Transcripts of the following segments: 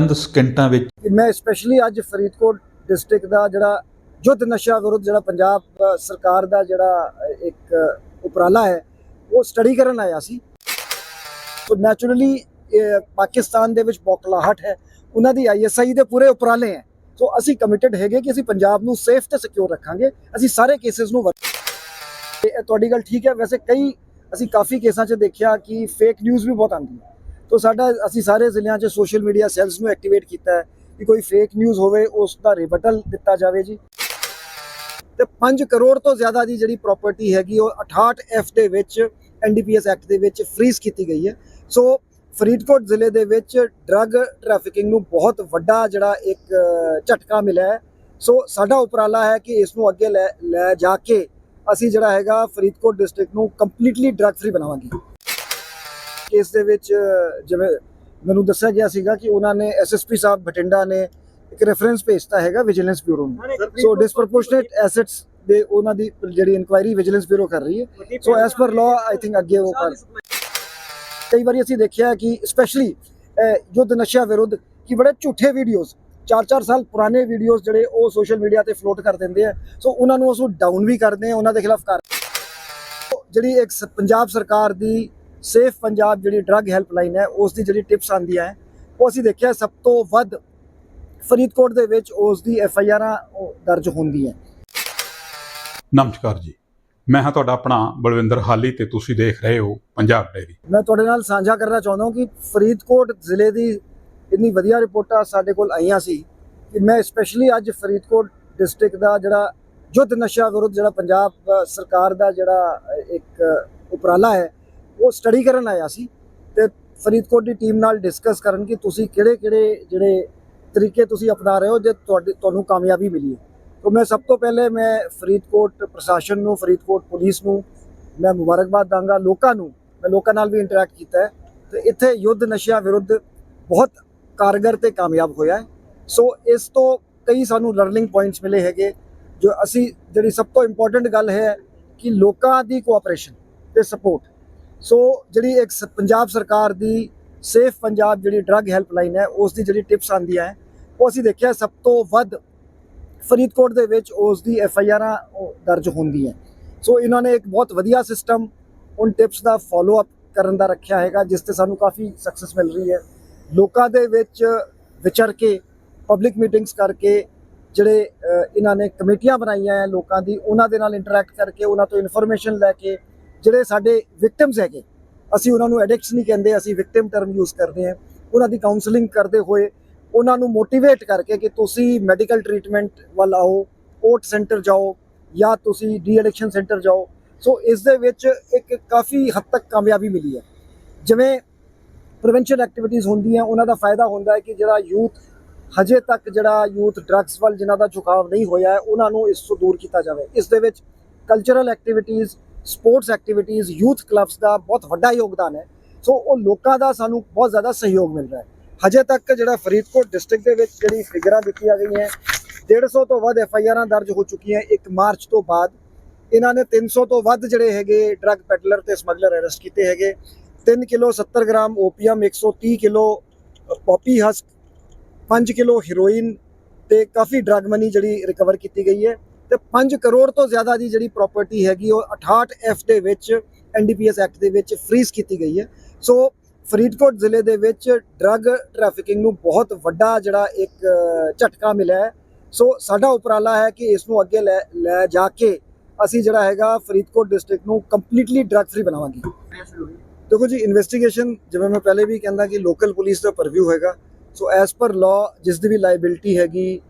ਚੰਦ ਸਕਿੰਟਾਂ ਵਿੱਚ? ਮੈਂ ਸਪੈਸ਼ਲੀ ਅੱਜ ਫਰੀਦਕੋਟ ਡਿਸਟ੍ਰਿਕਟ ਦਾ ਜਿਹੜਾ ਯੁੱਧ ਨਸ਼ਾ ਵਿਰੁੱਧ ਜਿਹੜਾ ਪੰਜਾਬ ਸਰਕਾਰ ਦਾ ਜਿਹੜਾ ਇੱਕ ਉਪਰਾਲਾ ਹੈ, ਉਹ ਸਟੱਡੀ ਕਰਨ ਆਇਆ ਸੀ। ਸੋ ਨੈਚੁਰਲੀ ਪਾਕਿਸਤਾਨ ਦੇ ਵਿੱਚ ਬੌਕਲਾਹਟ ਹੈ। ਉਹਨਾਂ ਦੀ ਆਈਐਸਆਈ ਦੇ ਪੂਰੇ ਉਪਰਾਲੇ ਹੈ। ਸੋ ਅਸੀਂ ਕਮਿਟਡ ਹੈਗੇ ਕਿ ਅਸੀਂ ਪੰਜਾਬ ਨੂੰ ਸੇਫ ਤੇ ਸਿਕਿਉਰ ਰੱਖਾਂਗੇ। ਅਸੀਂ ਸਾਰੇ ਕੇਸਿਸ ਨੂੰ ਵਰ- ਤੁਹਾਡੀ ਗੱਲ ਠੀਕ ਹੈ। ਵੈਸੇ ਕਈ ਅਸੀਂ ਕਾਫੀ ਕੇਸਾਂ 'ਚ ਦੇਖਿਆ ਕਿ ਫੇਕ ਨਿਊਜ਼ ਵੀ ਬਹੁਤ ਆਉਂਦੀ ਹੈ। ਤੋ ਸਾਡਾ ਅਸੀਂ ਸਾਰੇ ਜ਼ਿਲ੍ਹਿਆਂ 'ਚ ਸੋਸ਼ਲ ਮੀਡੀਆ ਸੈੱਲਸ ਨੂੰ ਐਕਟੀਵੇਟ ਕੀਤਾ ਹੈ ਕਿ ਕੋਈ ਫੇਕ ਨਿਊਜ਼ ਹੋਵੇ, ਉਸ ਦਾ ਰਿਬਟਲ ਦਿੱਤਾ ਜਾਵੇ ਜੀ। ਤੇ 5 ਕਰੋੜ ਤੋਂ ਜ਼ਿਆਦਾ ਦੀ ਜਿਹੜੀ ਪ੍ਰਾਪਰਟੀ ਹੈਗੀ, ਉਹ 68 ਐਫ ਦੇ ਵਿੱਚ ਐਨਡੀਪੀਐਸ ਐਕਟ ਦੇ ਵਿੱਚ ਫ੍ਰੀਜ਼ ਕੀਤੀ ਗਈ ਹੈ। ਸੋ ਫਰੀਦਕੋਟ ਜ਼ਿਲ੍ਹੇ ਦੇ ਵਿੱਚ ਡਰੱਗ ਟ੍ਰੈਫਿਕਿੰਗ ਨੂੰ ਬਹੁਤ ਵੱਡਾ ਜਿਹੜਾ ਇੱਕ ਝਟਕਾ ਮਿਲਿਆ ਹੈ। ਸੋ ਸਾਡਾ ਉਪਰਾਲਾ ਹੈ ਕਿ ਇਸ ਨੂੰ ਅੱਗੇ ਲੈ ਲੈ ਜਾ ਕੇ ਅਸੀਂ ਜਿਹੜਾ ਹੈਗਾ ਫਰੀਦਕੋਟ ਡਿਸਟ੍ਰਿਕਟ ਨੂੰ ਕੰਪਲੀਟਲੀ ਡਰੱਗ ਫ੍ਰੀ ਬਣਾਵਾਂਗੇ। ਕੇਸ ਦੇ ਵਿੱਚ ਜਿਵੇਂ ਮੈਨੂੰ ਦੱਸਿਆ ਗਿਆ ਸੀਗਾ ਕਿ ਉਹਨਾਂ ਨੇ ਐਸਐਸਪੀ ਸਾਹਿਬ ਬਠਿੰਡਾ ਨੇ ਇੱਕ ਰੈਫਰੈਂਸ ਭੇਜਤਾ ਹੈਗਾ ਵਿਜੀਲੈਂਸ ਬਿਊਰੋ ਨੂੰ। ਸੋ ਡਿਸਪ੍ਰੋਪੋਰਸ਼ਨੇਟ ਐਸੈਟਸ ਦੇ ਉਹਨਾਂ ਦੀ ਜਿਹੜੀ ਇਨਕੁਆਇਰੀ ਵਿਜੀਲੈਂਸ ਬਿਊਰੋ ਕਰ ਰਹੀ ਹੈ। So as per law I think ਅੱਗੇ ਉਹ ਕਰ ਕਈ ਵਾਰੀ ਅਸੀਂ ਦੇਖਿਆ ਕਿ ਸਪੈਸ਼ਲੀ ਯੁੱਧ ਨਸ਼ਾ ਵਿਰੁੱਧ ਕਿ ਬੜੇ ਝੂਠੇ ਵੀਡੀਓਜ਼ 4-4 ਸਾਲ ਪੁਰਾਣੇ ਵੀਡੀਓਜ਼ ਜਿਹੜੇ ਉਹ ਸੋਸ਼ਲ ਮੀਡੀਆ ਤੇ ਫਲੋਟ ਕਰ ਦਿੰਦੇ ਆ। ਸੋ ਉਹਨਾਂ ਨੂੰ ਅਸੀਂ ਡਾਊਨ ਵੀ ਕਰਦੇ ਆ ਉਹਨਾਂ ਦੇ ਖਿਲਾਫ ਕਰ ਜਿਹੜੀ ਇੱਕ ਪੰਜਾਬ ਸਰਕਾਰ ਦੀ ਸੇਫ ਪੰਜਾਬ ਜਿਹੜੀ ਡਰੱਗ ਹੈਲਪਲਾਈਨ ਹੈ ਉਸ ਦੀ ਜਿਹੜੀ ਟਿਪਸ ਆਂਦੀਆਂ ਹੈ ਉਹ ਅਸੀਂ ਦੇਖਿਆ ਸਭ ਤੋਂ ਵੱਧ ਫਰੀਦਕੋਟ ਦੇ ਵਿੱਚ ਉਸ ਦੀ ਐਫ ਆਈ ਆਰਾਂ ਦਰਜ ਹੁੰਦੀਆਂ ਨਮਸਕਾਰ ਜੀ। ਮੈਂ ਹਾਂ ਤੁਹਾਡਾ ਆਪਣਾ ਬਲਵਿੰਦਰ ਹਾਲੀ ਤੇ ਤੁਸੀਂ ਦੇਖ ਰਹੇ ਹੋ ਪੰਜਾਬ ਡੈਰੀ ਮੈਂ ਤੁਹਾਡੇ ਨਾਲ ਸਾਂਝਾ ਕਰਨਾ ਚਾਹੁੰਦਾ ਹਾਂ ਕਿ ਫਰੀਦਕੋਟ ਜ਼ਿਲ੍ਹੇ ਦੀ ਇੰਨੀ ਵਧੀਆ ਰਿਪੋਰਟਾਂ ਸਾਡੇ ਕੋਲ ਆਈਆਂ ਸੀ ਕਿ ਮੈਂ ਸਪੈਸ਼ਲੀ ਅੱਜ ਫਰੀਦਕੋਟ ਡਿਸਟ੍ਰਿਕਟ ਦਾ ਜਿਹੜਾ ਯੁੱਧ ਨਸ਼ਾ ਵਿਰੁੱਧ ਜਿਹੜਾ ਪੰਜਾਬ ਸਰਕਾਰ ਦਾ ਜਿਹੜਾ ਇੱਕ ਉਪਰਾਲਾ ਹੈ ਉਹ ਸਟੱਡੀ ਕਰਨ ਆਇਆ ਸੀ ਤੇ ਫਰੀਦਕੋਟ ਦੀ ਟੀਮ ਨਾਲ ਡਿਸਕਸ ਕਰਨ ਕਿ ਤੁਸੀਂ ਕਿਹੜੇ ਕਿਹੜੇ ਜਿਹੜੇ ਤਰੀਕੇ ਤੁਸੀਂ ਅਪਣਾ ਰਹੇ ਹੋ ਜੇ ਤੁਹਾਡੀ ਤੁਹਾਨੂੰ ਕਾਮਯਾਬੀ ਮਿਲੀ ਹੈ। ਤਾਂ ਮੈਂ ਸਭ ਤੋਂ ਪਹਿਲੇ ਮੈਂ ਫਰੀਦਕੋਟ ਪ੍ਰਸ਼ਾਸਨ ਨੂੰ, ਫਰੀਦਕੋਟ ਪੁਲਿਸ ਨੂੰ, ਮੈਂ ਮੁਬਾਰਕਬਾਦ ਦਾਂਗਾ ਲੋਕਾਂ ਨੂੰ, ਮੈਂ ਲੋਕਾਂ ਨਾਲ ਵੀ ਇੰਟਰੈਕਟ ਕੀਤਾ ਹੈ। ਤੇ ਇੱਥੇ ਯੁੱਧ ਨਸ਼ਿਆਂ ਵਿਰੁੱਧ ਬਹੁਤ ਕਾਰਗਰ ਤੇ ਕਾਮਯਾਬ ਹੋਇਆ ਹੈ। ਸੋ ਇਸ ਤੋਂ ਕਈ ਸਾਨੂੰ ਲਰਨਿੰਗ ਪੁਆਇੰਟਸ ਮਿਲੇ ਹੈਗੇ, ਜੋ ਅਸੀਂ ਜਿਹੜੀ ਸਭ ਤੋਂ ਇੰਪੋਰਟੈਂਟ ਗੱਲ ਹੈ ਕਿ ਲੋਕਾਂ ਦੀ ਕੋਆਪਰੇਸ਼ਨ ਤੇ ਸਪੋਰਟ ਸੋ ਜਿਹੜੀ ਇੱਕ ਸ- ਪੰਜਾਬ ਸਰਕਾਰ ਦੀ ਸੇਫ ਪੰਜਾਬ ਜਿਹੜੀ ਡਰੱਗ ਹੈਲਪਲਾਈਨ ਹੈ, ਉਸ ਦੀ ਜਿਹੜੀ ਟਿਪਸ ਆਂਦੀਆਂ ਹੈ, ਉਹ ਅਸੀਂ ਦੇਖਿਆ ਸਭ ਤੋਂ ਵੱਧ ਫਰੀਦਕੋਟ ਦੇ ਵਿੱਚ ਉਸ ਦੀ ਐਫ ਆਈ ਆਰਾਂ ਦਰਜ ਹੁੰਦੀਆਂ ਸੋ ਇਹਨਾਂ ਨੇ ਇੱਕ ਬਹੁਤ ਵਧੀਆ ਸਿਸਟਮ ਉਨ ਟਿਪਸ ਦਾ ਫਾਲੋ ਅਪ ਕਰਨ ਦਾ ਰੱਖਿਆ ਹੈਗਾ, ਜਿਸ ਤੇ ਸਾਨੂੰ ਕਾਫੀ ਸਕਸੈਸ ਮਿਲ ਰਹੀ ਹੈ। ਲੋਕਾਂ ਦੇ ਵਿੱਚ ਵਿਚਰ ਕੇ ਪਬਲਿਕ ਮੀਟਿੰਗਸ ਕਰਕੇ ਜਿਹੜੇ ਇਹਨਾਂ ਨੇ ਕਮੇਟੀਆਂ ਬਣਾਈਆਂ ਹੈ ਲੋਕਾਂ ਦੀ, ਉਹਨਾਂ ਦੇ ਨਾਲ ਇੰਟਰੈਕਟ ਕਰਕੇ, ਉਹਨਾਂ ਤੋਂ ਇਨਫੋਰਮੇਸ਼ਨ ਲੈ ਕੇ ਜਿਹੜੇ ਸਾਡੇ ਵਿਕਟਿਮਸ ਹੈਗੇ, ਅਸੀਂ ਉਹਨਾਂ ਨੂੰ ਐਡਿਕਟਸ ਨਹੀਂ ਕਹਿੰਦੇ, ਅਸੀਂ ਵਿਕਟਿਮ ਟਰਮ ਯੂਜ਼ ਕਰਦੇ ਹਾਂ। ਉਹਨਾਂ ਦੀ ਕਾਉਂਸਲਿੰਗ ਕਰਦੇ ਹੋਏ, ਉਹਨਾਂ ਨੂੰ ਮੋਟੀਵੇਟ ਕਰਕੇ ਕਿ ਤੁਸੀਂ ਮੈਡੀਕਲ ਟਰੀਟਮੈਂਟ ਵੱਲ ਆਓ ਕੋਰਟ ਸੈਂਟਰ ਜਾਓ, ਜਾਂ ਤੁਸੀਂ ਡੀ ਐਡਿਕਸ਼ਨ ਸੈਂਟਰ ਜਾਓ। ਸੋ ਇਸ ਦੇ ਵਿੱਚ ਇੱਕ ਕਾਫੀ ਹੱਦ ਤੱਕ ਕਾਮਯਾਬੀ ਮਿਲੀ ਹੈ। ਜਿਵੇਂ ਪ੍ਰੀਵੈਂਸ਼ਨ ਐਕਟੀਵਿਟੀਜ਼ ਹੁੰਦੀਆਂ, ਉਹਨਾਂ ਦਾ ਫਾਇਦਾ ਹੁੰਦਾ ਹੈ ਕਿ ਜਿਹੜਾ ਯੂਥ ਹਜੇ ਤੱਕ ਜਿਹੜਾ ਯੂਥ ਡਰੱਗਸ ਵੱਲ ਜਿਨ੍ਹਾਂ ਦਾ ਝੁਕਾਵ ਨਹੀਂ ਹੋਇਆ ਹੈ, ਉਹਨਾਂ ਨੂੰ ਇਸ ਤੋਂ ਦੂਰ ਕੀਤਾ ਜਾਵੇ। ਇਸ ਦੇ ਵਿੱਚ cultural activities sports activities, youth clubs ਦਾ ਬਹੁਤ ਵੱਡਾ ਯੋਗਦਾਨ ਹੈ। ਸੋ ਉਹ ਲੋਕਾਂ ਦਾ ਸਾਨੂੰ ਬਹੁਤ ਜ਼ਿਆਦਾ ਸਹਿਯੋਗ ਮਿਲ ਰਿਹਾ ਹੈ। ਹਜੇ ਤੱਕ ਜਿਹੜਾ ਫਰੀਦਕੋਟ ਡਿਸਟ੍ਰਿਕਟ ਦੇ ਵਿੱਚ ਜਿਹੜੀ ਫਿਗਰਾਂ ਦਿੱਤੀਆਂ ਗਈਆਂ 150 ਤੋਂ ਵੱਧ ਐਫ ਆਈ ਆਰਾਂ ਦਰਜ ਹੋ ਚੁੱਕੀਆਂ 1 ਮਾਰਚ ਤੋਂ ਬਾਅਦ। ਇਹਨਾਂ ਨੇ 300 ਤੋਂ ਵੱਧ ਜਿਹੜੇ ਹੈਗੇ ਡਰੱਗ ਪੈਡਲਰ ਤੇ ਸਮਗਲਰ ਅਰੈਸਟ ਕੀਤੇ ਹੈਗੇ। 3 kilo 70 gram opium 130 kilo poppy husk 5 kilo heroin ਤੇ ਕਾਫੀ ਡਰੱਗ ਮਨੀ ਜਿਹੜੀ ਰਿਕਵਰ ਕੀਤੀ ਗਈ ਹੈ। ਤੇ 5 ਕਰੋੜ ਤੋਂ ਜ਼ਿਆਦਾ ਦੀ ਜਿਹੜੀ ਪ੍ਰਾਪਰਟੀ ਹੈਗੀ, ਉਹ 68 ਐਫ ਦੇ ਵਿੱਚ ਐਨਡੀਪੀਐਸ ਐਕਟ ਦੇ ਵਿੱਚ ਫ੍ਰੀਜ਼ ਕੀਤੀ ਗਈ ਹੈ। ਸੋ ਫਰੀਦਕੋਟ ਜ਼ਿਲ੍ਹੇ ਦੇ ਵਿੱਚ ਡਰੱਗ ਟ੍ਰੈਫਿਕਿੰਗ ਨੂੰ ਬਹੁਤ ਵੱਡਾ ਜਿਹੜਾ ਇੱਕ ਝਟਕਾ ਮਿਲਿਆ ਹੈ। ਸੋ ਸਾਡਾ ਉਪਰਾਲਾ ਹੈ ਕਿ ਇਸ ਨੂੰ ਅੱਗੇ ਲੈ ਲੈ ਜਾ ਕੇ ਅਸੀਂ ਜਿਹੜਾ ਹੈਗਾ ਫਰੀਦਕੋਟ ਡਿਸਟ੍ਰਿਕਟ ਨੂੰ ਕੰਪਲੀਟਲੀ ਡਰੱਗ ਫ੍ਰੀ ਬਣਾਵਾਂਗੇ। ਦੇਖੋ ਜੀ ਇਨਵੈਸਟੀਗੇਸ਼ਨ ਜਿਵੇਂ ਮੈਂ ਪਹਿਲੇ ਵੀ ਕਹਿੰਦਾ ਕਿ ਲੋਕਲ ਪੁਲਿਸ ਦਾ ਪਰਵਿਊ ਹੈਗਾ। ਸੋ ਐਸ ਪਰ ਲਾਅ ਜਿਸ ਦੀ ਵੀ ਲਾਇਬਿਲਟੀ ਹੈਗੀ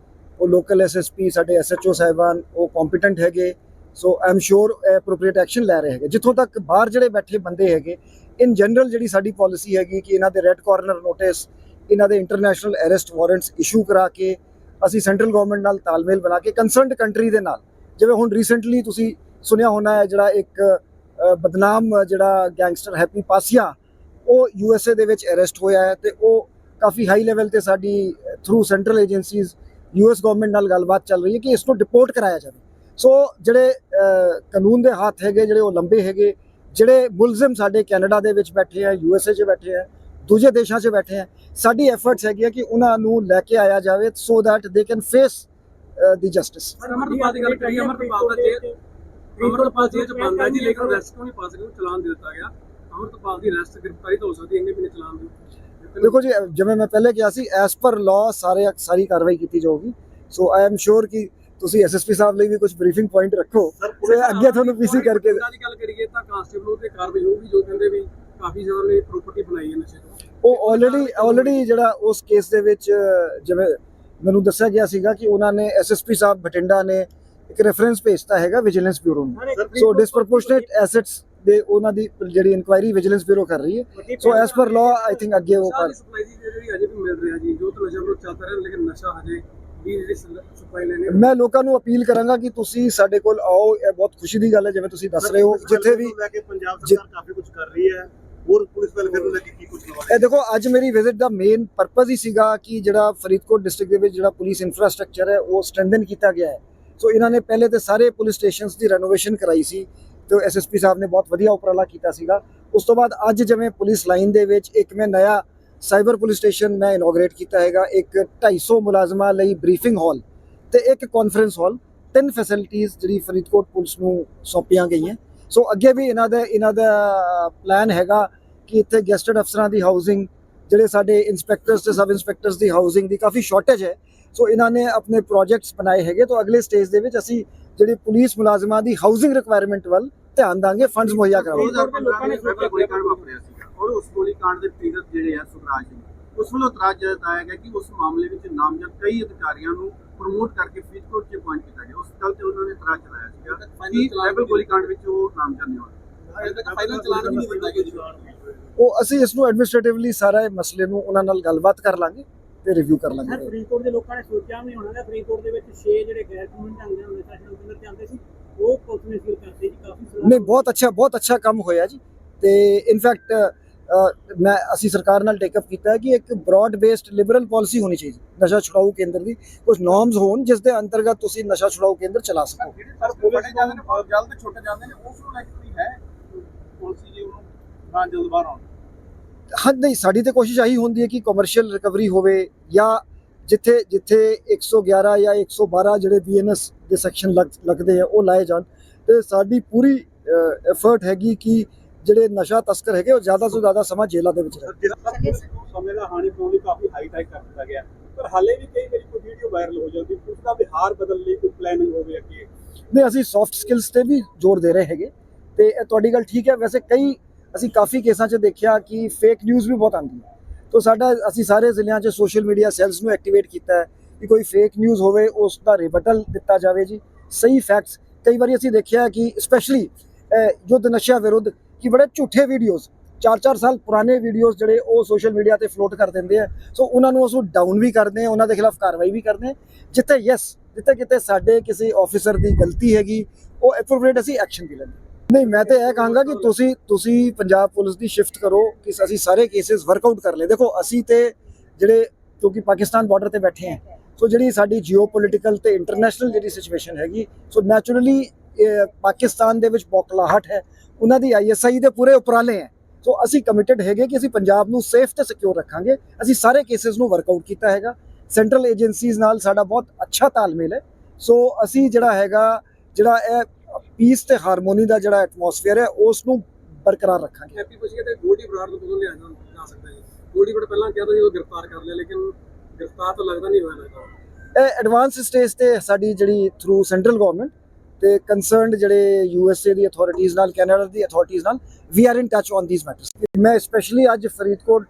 ਉਹ ਲੋਕਲ ਐਸਐਸਪੀ ਸਾਡੇ ਐਸਐਚਓ ਸਾਹਿਬਾਨ, ਉਹ ਕੰਪੀਟੈਂਟ ਹੈਗੇ। So I am sure appropriate action ਲੈ ਰਹੇ ਹੈਗੇ। ਜਿੱਥੋਂ ਤੱਕ ਬਾਹਰ ਜਿਹੜੇ ਬੈਠੇ ਬੰਦੇ ਹੈਗੇ ਇਨ ਜਨਰਲ ਜਿਹੜੀ ਸਾਡੀ ਪਾਲਿਸੀ ਹੈਗੀ ਕਿ ਇਹਨਾਂ ਦੇ ਰੈੱਡ ਕਾਰਨਰ ਨੋਟਿਸ ਇਹਨਾਂ ਦੇ ਇੰਟਰਨੈਸ਼ਨਲ ਅਰੈਸਟ ਵਾਰੰਟਸ ਇਸ਼ੂ ਕਰਾ ਕੇ ਅਸੀਂ ਸੈਂਟਰਲ ਗਵਰਨਮੈਂਟ ਨਾਲ ਤਾਲਮੇਲ ਬਣਾ ਕੇ ਕੰਸਰਨਡ ਕੰਟਰੀ ਦੇ ਨਾਲ। ਜਿਵੇਂ ਹੁਣ ਰੀਸੈਂਟਲੀ ਤੁਸੀਂ ਸੁਣਿਆ ਹੋਣਾ ਹੈ ਜਿਹੜਾ ਇੱਕ ਬਦਨਾਮ ਜਿਹੜਾ ਗੈਂਗਸਟਰ ਹੈਪੀ ਪਾਸੀਆ, ਉਹ ਯੂਐਸਏ ਦੇ ਵਿੱਚ ਅਰੈਸਟ ਹੋਇਆ ਹੈ ਤੇ ਉਹ ਕਾਫੀ ਹਾਈ ਲੈਵਲ ਤੇ ਸਾਡੀ through central agencies US government ਨਾਲ ਗੱਲਬਾਤ ਚੱਲ ਰਹੀ ਹੈ ਕਿ ਇਸ ਨੂੰ ਡਿਪੋਰਟ ਕਰਾਇਆ ਜਾਵੇ। ਸੋ ਜਿਹੜੇ ਕਾਨੂੰਨ ਦੇ ਹੱਥ ਹੈਗੇ, ਜਿਹੜੇ ਉਹ ਲੰਬੇ ਹੈਗੇ, ਜਿਹੜੇ ਮੁਲਜ਼ਮ ਸਾਡੇ ਕੈਨੇਡਾ ਦੇ ਵਿੱਚ ਬੈਠੇ ਆ ਯੂਐਸਏ 'ਚ ਬੈਠੇ ਆ, ਦੂਜੇ ਦੇਸ਼ਾਂ 'ਚ ਬੈਠੇ ਆ, ਸਾਡੀ ਐਫਰਟਸ ਹੈਗੀ ਆ ਕਿ ਉਹਨਾਂ ਨੂੰ ਲੈ ਕੇ ਆਇਆ ਜਾਵੇ so that they can face the justice Amarpal ਦੀ ਗੱਲ ਕਰੀ ਅਮਰਪਾਲ ਦਾ ਜੇ ਅਮਰਪਾਲ ਜੇਲ੍ਹ ਚ ਬੰਦ ਜੀ, ਲੇਕਿਨ ਅਰੈਸਟ ਕਿਉਂ ਨਹੀਂ ਪਾ ਸਕਦੇ ਚਲਾਨ ਦੇ ਦਿੱਤਾ ਗਿਆ। ਅਮਰਪਾਲ ਦੀ ਅਰੈਸਟ ਗ੍ਰਿਫਤਾਰੀ ਤਾਂ ਹੋ ਸਕਦੀ ਹੈ, ਇੰਨੇ ਮਹੀਨੇ ਚਲਾਨ ਦੀ ਦੇਖੋ ਜੀ ਜਿਵੇਂ ਮੈਂ ਪਹਿਲੇ ਕਿਹਾ ਸੀ ਐਸ ਪਰ ਲਾਅ ਸਾਰੇ ਸਾਰੀ ਕਾਰਵਾਈ ਕੀਤੀ ਜਾਊਗੀ। ਸੋ ਆਈ ਐਮ ਸ਼ੋਰ ਕਿ ਤੁਸੀਂ ਐਸਐਸਪੀ ਸਾਹਿਬ ਲਈ ਵੀ ਕੁਝ ਬਰੀਫਿੰਗ ਪੁਆਇੰਟ ਰੱਖੋ। ਤੇ ਅੱਗੇ ਤੁਹਾਨੂੰ ਪੀਸੀ ਕਰਕੇ ਦੀ ਗੱਲ ਕਰੀਏ ਤਾਂ ਕਾਂਸਟੇਬਲ ਤੇ ਕਾਰਵਾਈ ਹੋਊਗੀ ਜੋ ਕਹਿੰਦੇ ਵੀ ਕਾਫੀ ਜ਼ਿਆਦਾ ਨੇ ਪ੍ਰਾਪਰਟੀ ਬਣਾਈ ਹੈ ਨਸ਼ੇ ਤੋਂ। ਉਹ ਆਲਰੇਡੀ ਆਲਰੇਡੀ ਜਿਹੜਾ ਉਸ ਕੇਸ ਦੇ ਵਿੱਚ ਜਿਵੇਂ ਮੈਨੂੰ ਦੱਸਿਆ ਗਿਆ ਸੀਗਾ ਕਿ ਉਹਨਾਂ ਨੇ ਐਸਐਸਪੀ ਸਾਹਿਬ ਬਠਿੰਡਾ ਨੇ ਇੱਕ ਰੈਫਰੈਂਸ ਭੇਜਤਾ ਹੈਗਾ ਵਿਜੀਲੈਂਸ ਬਿਊਰੋ ਨੂੰ। ਸੋ ਡਿਸਪ੍ਰੋਪੋਰਸ਼ਨੇਟ ਐਸੈਟਸ ਦੇ ਉਹਨਾਂ ਦੀ ਜਿਹੜੀ ਇਨਕੁਆਇਰੀ ਵਿਜੀਲੈਂਸ ਬਿਊਰੋ ਕਰ ਰਹੀ ਹੈ। So as per law I think ਅੱਗੇ ਉਹ ਕਰ ਸਪਲਾਈ ਦੀ ਜਿਹੜੀ ਅਜੇ ਵੀ ਮਿਲ ਰਿਹਾ ਜੀ ਜੋ ਤਾਂ ਨਸ਼ਾ ਨੂੰ ਚੱਲਦਾ ਰਿਹਾ ਲੇਕਿਨ ਨਸ਼ਾ ਹਜੇ ਵੀ ਜਿਹੜੀ ਸਪਲਾਈ ਲੈਣੇ ਮੈਂ ਲੋਕਾਂ ਨੂੰ ਅਪੀਲ ਕਰਾਂਗਾ ਕਿ ਤੁਸੀਂ ਸਾਡੇ ਕੋਲ ਆਓ ਇਹ ਬਹੁਤ ਖੁਸ਼ੀ ਦੀ ਗੱਲ ਹੈ ਜਿਵੇਂ ਤੁਸੀਂ ਦੱਸ ਰਹੇ ਹੋ ਜਿੱਥੇ ਵੀ ਲੈ ਕੇ ਪੰਜਾਬ ਸਰਕਾਰ ਕਾਫੀ ਕੁਝ ਕਰ ਰਹੀ ਹੈ। ਹੋਰ ਪੁਲਿਸ ਵੈਲਫੇਅਰ ਨੂੰ ਲੈ ਕੇ ਕੀ ਕੁਝ ਇਹ ਦੇਖੋ ਅੱਜ ਮੇਰੀ ਵਿਜ਼ਿਟ ਦਾ ਮੇਨ ਪਰਪਸ ਹੀ ਸੀਗਾ ਕਿ ਜਿਹੜਾ ਫਰੀਦਕੋਟ ਡਿਸਟ੍ਰਿਕਟ ਦੇ ਵਿੱਚ ਜਿਹੜਾ ਪੁਲਿਸ ਇਨਫਰਾਸਟ੍ਰਕਚਰ ਹੈ ਉਹ ਸਟਰੈਂਥਨ ਕੀਤਾ ਗਿਆ ਹੈ। ਸੋ ਇਹਨਾਂ ਨੇ ਪਹਿਲੇ ਤੇ ਸਾਰੇ ਪੁਲਿਸ ਸਟੇਸ਼ਨਸ ਦੀ ਰੈਨੋਵੇਸ਼ਨ ਕਰਾਈ ਸੀ। ਤੇ ਐਸਐਸਪੀ ਸਾਹਿਬ ਨੇ ਬਹੁਤ ਵਧੀਆ ਉਪਰਾਲਾ ਕੀਤਾ ਸੀਗਾ। ਉਸ ਤੋਂ ਬਾਅਦ ਅੱਜ ਜਿਵੇਂ ਪੁਲਿਸ ਲਾਈਨ ਦੇ ਵਿੱਚ ਇੱਕ ਮੈਂ ਨਇਆ ਸਾਈਬਰ ਪੁਲਿਸ ਸਟੇਸ਼ਨ ਮੈਂ ਇਨੋਗਰੇਟ ਕੀਤਾ ਹੈਗਾ, ਇੱਕ 250 ਮੁਲਾਜ਼ਮਾਂ ਲਈ ਬਰੀਫਿੰਗ ਹਾਲ ਤੇ ਇੱਕ ਕਾਨਫਰੰਸ ਹਾਲ ਤਿੰਨ ਫੈਸਿਲਿਟੀਆਂ ਜਿਹੜੀ ਫਰੀਦਕੋਟ ਪੁਲਿਸ ਨੂੰ ਸੌਂਪੀਆਂ ਗਈਆਂ। ਸੋ ਅੱਗੇ ਵੀ ਇਹਨਾਂ ਦਾ ਇਹਨਾਂ ਦਾ ਪਲਾਨ ਹੈਗਾ ਕਿ ਇੱਥੇ ਗੈਸਟਡ ਅਫਸਰਾਂ ਦੀ ਹਾਊਸਿੰਗ ਜਿਹੜੇ ਸਾਡੇ ਇਨਸਪੈਕਟਰਸ ਤੇ ਸਬ ਇਨਸਪੈਕਟਰਸ ਦੀ ਹਾਊਸਿੰਗ ਦੀ ਕਾਫੀ ਸ਼ਾਰਟੇਜ ਹੈ। ਸੋ ਇਹਨਾਂ ਨੇ ਆਪਣੇ ਪ੍ਰੋਜੈਕਟਸ ਬਣਾਏ ਹੈਗੇ, ਤਾਂ ਅਗਲੇ ਸਟੇਜ ਦੇ ਵਿੱਚ ਅਸੀਂ ਜਿਹੜੀ ਪੁਲਿਸ ਮੁਲਾਜ਼ਮਾਂ ਦੀ ਹਾਊਸਿੰਗ ਰਿਕੁਆਇਰਮੈਂਟ ਵੱਲ ਧਿਆਨ ਦਾਂਗੇ ਫੰਡਸ ਮੁਹੱਈਆ ਕਰਾਵਾਂਗੇ। ਲੋਕਾਂ ਨੇ ਉਸ ਗੋਲੀ ਕਾਂਡ ਦੇ ਪੀੜਤ ਜਿਹੜੇ ਆ ਸੁਖਰਾਜ ਸਿੰਘ ਉਸ ਵੱਲੋਂ ਇਤਰਾਜ਼ ਜਤਾਇਆ ਗਿਆ ਕਿ ਉਸ ਮਾਮਲੇ ਵਿੱਚ ਨਾਮਜ਼ਦ ਕਈ ਅਧਿਕਾਰੀਆਂ ਨੂੰ ਪ੍ਰਮੋਟ ਕਰਕੇ ਫਰੀਦਕੋਟ 'ਚ ਅਪਾਇੰਟ ਕੀਤਾ ਗਿਆ। ਉਸ ਗੱਲ ਤੇ ਉਹਨਾਂ ਨੇ ਇਤਰਾਜ਼ ਚਲਾਇਆ ਸੀਗਾ ਕਿ ਰਾਈਵਲ ਗੋਲੀ ਕਾਂਡ ਵਿੱਚ ਉਹ ਨਾਮਜ਼ਦ ਨਹੀਂ ਹੋਏ ਉਹ ਅਸੀਂ ਇਸ ਨੂੰ ਐਡਮਿਨਿਸਟ੍ਰੇਟਿਵਲੀ ਸਾਰਾ ਇਹ ਮਸਲੇ ਨੂੰ ਉਹਨਾਂ ਨਾਲ ਗੱਲਬਾਤ ਕਰ ਲਾਂਗੇ ਤੇ ਰਿਵਿਊ ਕਰ ਲਾਂਗੇ। ਫਰੀਦਕੋਟ ਦੇ ਲੋਕਾਂ ਨੇ ਸੋਚਿਆ ਨਹੀਂ ਹੋਣਾ ਕਿ ਫਰੀਦਕੋਟ ਦੇ ਵਿੱਚ 6 ਜਿਹੜੇ ਗੈਰ ਕਾਨੂੰਨੀ ਢੰਗ ਦੇ ਹਮੇਸ਼ਾ ਸ਼ਰਮਿੰਦਰ ਜਾਂਦੇ ਸੀ। ਉਹ ਪੁਲਿਸ ਨੇ ਸੀਲ ਕਰਤੇ ਜੀ ਕਾਫੀ ਸਲਾਹ ਨਹੀਂ ਬਹੁਤ ਅੱਛਾ ਬਹੁਤ ਅੱਛਾ ਕੰਮ ਹੋਇਆ ਜੀ। ਤੇ ਇਨਫੈਕਟ ਮੈਂ ਅਸੀਂ ਸਰਕਾਰ ਨਾਲ ਟੇਕਅਪ ਕੀਤਾ ਹੈ ਕਿ ਇੱਕ ਬ੍ਰੌਡ ਬੇਸਡ ਲਿਬਰਲ ਪਾਲਿਸੀ ਹੋਣੀ ਚਾਹੀਦੀ ਨਸ਼ਾ ਛੁਡਾਊ ਕੇਂਦਰ ਦੀ। ਕੁਝ ਨਾਰਮਸ ਹੋਣ ਜਿਸ ਦੇ ਅੰਤਰਗਤ ਤੁਸੀਂ ਨਸ਼ਾ ਛੁਡਾਊ ਕੇਂਦਰ ਚਲਾ ਸਕੋ। ਜਿਹੜੇ ਸਰ ਫੜੇ ਜਾਂਦੇ ਨੇ ਬਹੁਤ ਜਲਦ ਛੁੱਟ ਜਾਂਦੇ ਨੇ ਉਸ ਨੂੰ ਲੈ ਕੇ ਕੋਈ ਹੈ ਪਾਲਿਸੀ ਜੀ ਉਹਨੂੰ ਨਾ ਜਲਦ ਬਾਹਰ ਆਉਣ ਹਾਂ ਨਹੀਂ ਸਾਡੀ ਤੇ ਕੋਸ਼ਿਸ਼ ਆਹੀ ਹੁੰਦੀ ਹੈ ਕਿ ਕਮਰਸ਼ੀਅਲ ਰਿਕਵਰੀ ਹੋਵੇ ਜਾਂ ਜਿੱਥੇ ਜਿੱਥੇ 111 ਜਾਂ 112 ਜਿਹੜੇ ਬੀਐਨਐਸ ਦੇ ਸੈਕਸ਼ਨ ਲੱਗਦੇ ਆ ਉਹ ਲਾਏ ਜਾਣ। ਤੇ ਸਾਡੀ ਪੂਰੀ ਐਫਰਟ ਹੈਗੀ ਕਿ ਜਿਹੜੇ ਨਸ਼ਾ ਤਸਕਰ ਹੈਗੇ ਉਹ ਜ਼ਿਆਦਾ ਤੋਂ ਜ਼ਿਆਦਾ ਸਮਾਂ ਜੇਲ੍ਹਾਂ ਦੇ ਵਿੱਚ ਰਹਿਣ ਸਮੇਂ ਦਾ ਹਾਨੀ ਪਾਉਣ ਲਈ ਕਾਫੀ ਹਾਈ ਟੈਕ ਕਰ ਦਿੱਤਾ ਗਿਆ। ਪਰ ਹਾਲੇ ਵੀ ਕਈ ਵਾਰੀ ਕੋਈ ਵੀਡੀਓ ਵਾਇਰਲ ਹੋ ਜਾਂਦੀ ਉਸ ਦਾ ਬਿਹਾਰ ਬਦਲਣ ਲਈ ਕੋਈ ਪਲੈਨਿੰਗ ਹੋਵੇ ਅੱਗੇ ਨਹੀਂ ਅਸੀਂ ਸੌਫਟ ਸਕਿੱਲਸ ਤੇ ਵੀ ਜ਼ੋਰ ਦੇ ਰਹੇ ਹੈਗੇ। ਤੇ ਇਹ ਤੁਹਾਡੀ ਗੱਲ ਠੀਕ ਹੈ। ਵੈਸੇ ਕਈ ਅਸੀਂ ਕਾਫੀ ਕੇਸਾਂ 'ਚ ਦੇਖਿਆ ਕਿ ਫੇਕ ਨਿਊਜ਼ ਵੀ ਬਹੁਤ ਆਉਂਦੀ ਹੈ। ਤੋਂ ਸਾਡਾ ਅਸੀਂ ਸਾਰੇ ਜ਼ਿਲ੍ਹਿਆਂ 'ਚ ਸੋਸ਼ਲ ਮੀਡੀਆ ਸੈੱਲਸ ਨੂੰ ਐਕਟੀਵੇਟ ਕੀਤਾ ਹੈ ਕਿ ਕੋਈ ਫੇਕ ਨਿਊਜ਼ ਹੋਵੇ, ਉਸ ਦਾ ਰਿਬਟਲ ਦਿੱਤਾ ਜਾਵੇ ਜੀ। ਸਹੀ ਫੈਕਟਸ ਕਈ ਵਾਰੀ ਅਸੀਂ ਦੇਖਿਆ ਕਿ ਸਪੈਸ਼ਲੀ ਯੁੱਧ ਨਸ਼ਾ ਵਿਰੁੱਧ ਕਿ ਬੜੇ ਝੂਠੇ ਵੀਡੀਓਜ਼ 4-4 ਸਾਲ ਪੁਰਾਣੇ ਵੀਡੀਓਜ਼ ਜਿਹੜੇ ਉਹ ਸੋਸ਼ਲ ਮੀਡੀਆ ਤੇ ਫਲੋਟ ਕਰ ਦਿੰਦੇ ਆ। ਸੋ ਉਹਨਾਂ ਨੂੰ ਅਸੀਂ ਡਾਊਨ ਵੀ ਕਰਦੇ ਆ ਉਹਨਾਂ ਦੇ ਖਿਲਾਫ ਕਾਰਵਾਈ ਵੀ ਕਰਦੇ ਆ ਜਿੱਥੇ ਯੈਸ ਜਿੱਥੇ ਕਿਤੇ ਸਾਡੇ ਕਿਸੇ ਆਫੀਸਰ ਦੀ ਗਲਤੀ ਹੈਗੀ, ਉਹ ਐਪਰੋਪ੍ਰੀਏਟ ਅਸੀਂ ਐਕਸ਼ਨ ਵੀ ਲੈਂਦੇ ਨਹੀਂ, ਮੈਂ ਤੇ ਇਹ ਕਹਾਂਗਾ ਕਿ ਤੁਸੀਂ ਤੁਸੀਂ ਪੰਜਾਬ ਪੁਲਿਸ ਦੀ ਸ਼ਿਫਟ ਕਰੋ ਕਿ ਅਸੀਂ ਸਾਰੇ ਕੇਸਿਸ ਵਰਕਆਊਟ ਕਰ ਲਏ। ਦੇਖੋ, ਅਸੀਂ ਤੇ ਜਿਹੜੇ, ਕਿਉਂਕਿ ਪਾਕਿਸਤਾਨ ਬਾਰਡਰ ਤੇ ਬੈਠੇ ਹਾਂ ਸੋ ਜਿਹੜੀ ਸਾਡੀ ਜੀਓਪੋਲਿਟੀਕਲ ਤੇ ਇੰਟਰਨੈਸ਼ਨਲ ਜਿਹੜੀ ਸਿਚੁਏਸ਼ਨ ਹੈਗੀ, ਸੋ ਨੈਚੁਰਲੀ ਪਾਕਿਸਤਾਨ ਦੇ ਵਿੱਚ ਬੌਕਲਾਹਟ ਹੈ, ਉਹਨਾਂ ਦੀ ਆਈਐਸਆਈ ਦੇ ਪੂਰੇ ਉਪਰਾਲੇ ਹੈ। ਸੋ ਅਸੀਂ ਕਮਿਟਡ ਹੈਗੇ ਕਿ ਅਸੀਂ ਪੰਜਾਬ ਨੂੰ ਸੇਫ ਤੇ ਸਿਕਿਉਰ ਰੱਖਾਂਗੇ। ਅਸੀਂ ਸਾਰੇ ਕੇਸਿਸ ਨੂੰ ਵਰਕਆਊਟ ਕੀਤਾ ਹੈਗਾ। ਸੈਂਟਰਲ ਏਜੰਸੀਜ਼ ਨਾਲ ਸਾਡਾ ਬਹੁਤ ਅੱਛਾ ਤਾਲਮੇਲ ਹੈ। ਸੋ ਅਸੀਂ ਜਿਹੜਾ ਹੈਗਾ, ਜਿਹੜਾ ਇਹ ਪੀਸ ਤੇ ਹਾਰਮੋਨੀ ਦਾ ਜਿਹੜਾ ਐਟਮੋਸਫੇਅਰ ਹੈ ਉਸ ਨੂੰ ਬਰਕਰਾਰ ਰੱਖਾਂਗੇ। ਹੈਪੀ ਪੁੱਛੀਏ ਤੇ ਗੋਲਡੀ ਬਰਾੜ ਨੂੰ ਕਦੋਂ ਲਿਆ ਜਾ ਸਕਦਾ ਜੀ? ਗੋਲਡੀ ਬਰਾੜ ਪਹਿਲਾਂ ਕਿਹਾ ਤਾਂ ਜੀ ਉਹ ਗ੍ਰਿਫਤਾਰ ਕਰ ਲਿਆ ਲੇਕਿਨ ਗ੍ਰਿਫਤਾਰ ਤਾਂ ਲੱਗਦਾ ਨਹੀਂ ਹੋਇਆ ਲੱਗਦਾ ਇਹ ਐਡਵਾਂਸ ਸਟੇਜ ਤੇ ਸਾਡੀ ਜਿਹੜੀ ਥਰੂ ਸੈਂਟਰਲ ਗਵਰਨਮੈਂਟ ਤੇ ਕੰਸਰਨਡ ਜਿਹੜੇ ਯੂਐਸਏ ਦੀ ਅਥਾਰਟੀਜ਼ ਨਾਲ ਕੈਨੇਡਾ ਦੀ ਅਥਾਰਟੀਜ਼ ਨਾਲ we are in touch on these matters ਮੈਂ ਸਪੈਸ਼ਲੀ ਅੱਜ ਫਰੀਦਕੋਟ